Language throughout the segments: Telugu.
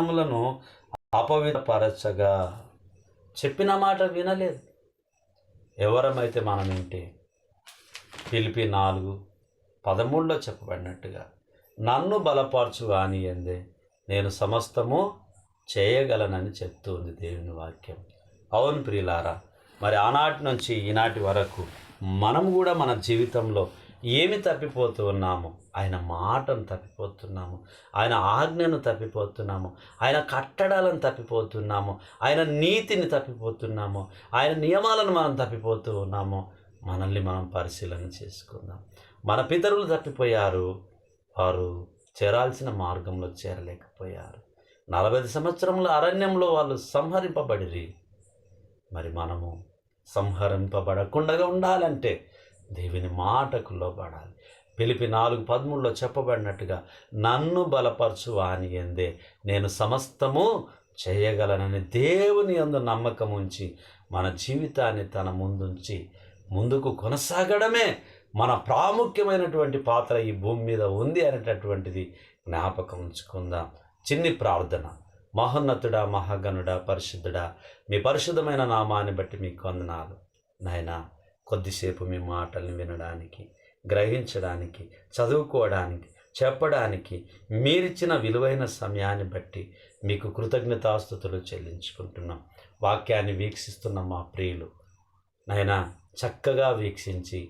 లను అపవిత్రపరచగా చెప్పిన మాట వినలేదు. ఎవరమైతే మనమేంటి పిలిపి నాలుగు పదమూడులో చెప్పబడినట్టుగా నన్ను బలపరచు అని ఎందే నేను సమస్తము చేయగలనని చెప్తుంది దేవుని వాక్యం. అవును ప్రియులారా మరి ఆనాటి నుంచి ఈనాటి వరకు మనం కూడా మన జీవితంలో ఏమి తప్పిపోతూ ఉన్నాము ఆయన మాటను తప్పిపోతున్నాము. ఆయన ఆజ్ఞను తప్పిపోతున్నాము. ఆయన కట్టడాలను తప్పిపోతున్నాము. ఆయన నీతిని తప్పిపోతున్నాము. ఆయన నియమాలను మనం తప్పిపోతూ ఉన్నాము మనల్ని మనం పరిశీలన చేసుకుందాం. మన పితరులు తప్పిపోయారు. వారు చేరాల్సిన మార్గంలో చేరలేకపోయారు. నలభై సంవత్సరంలో అరణ్యంలో వాళ్ళు సంహరింపబడిరి. మరి మనము సంహరింపబడకుండా ఉండాలంటే దేవుని మాటకు లోబడాలి పిలిపి నాలుగు పదమూడులో చెప్పబడినట్టుగా నన్ను బలపరచు అని ఎందే నేను సమస్తము చేయగలనని దేవుని అందు నమ్మకం ఉంచి మన జీవితాన్ని తన ముందుంచి ముందుకు కొనసాగడమే మన ప్రాముఖ్యమైనటువంటి పాత్ర ఈ భూమి మీద ఉంది అనేటటువంటిది జ్ఞాపకం ఉంచుకుందాం. చిన్ని ప్రార్థన. మహోన్నతుడా మహాగనుడా పరిశుద్ధుడా మీ పరిశుద్ధమైన నామాన్ని బట్టి మీకు వందనాలు. నాయనా కొద్దిసేపు మీ మాటల్ని వినడానికి గ్రహించడానికి చదువుకోవడానికి చెప్పడానికి మీరిచ్చిన విలువైన సమయాన్ని బట్టి మీకు కృతజ్ఞతాస్థుతులు చెల్లించుకుంటున్నాం. వాక్యాన్ని వీక్షిస్తున్న మా ప్రియులు నాయనా చక్కగా వీక్షించి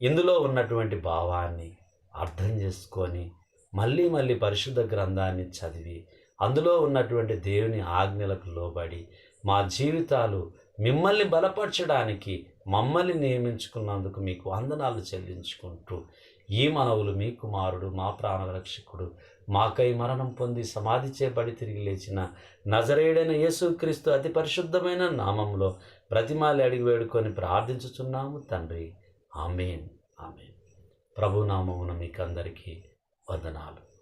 ఇందులో ఉన్నటువంటి భావాన్ని అర్థం చేసుకొని మళ్ళీ మళ్ళీ పరిశుద్ధ గ్రంథాన్ని చదివి అందులో ఉన్నటువంటి దేవుని ఆజ్ఞలకు లోబడి మా జీవితాలు మిమ్మల్ని బలపరచడానికి మమ్మల్ని నియమించుకున్నందుకు మీకు వందనాలు చెల్లించుకుంటూ ఈ మనవులు మీ కుమారుడు మా ప్రాణరక్షకుడు మాకై మరణం పొంది సమాధి చేపడి తిరిగి లేచిన నజరేయుడైన యేసుక్రీస్తు అతి పరిశుద్ధమైన నామంలో ప్రతిమాలి అడిగి వేడుకొని ప్రార్థించుచున్నాము తండ్రి. ఆమెన్. ఆమెన్. ప్రభునామమున మీకందరికీ వందనాలు.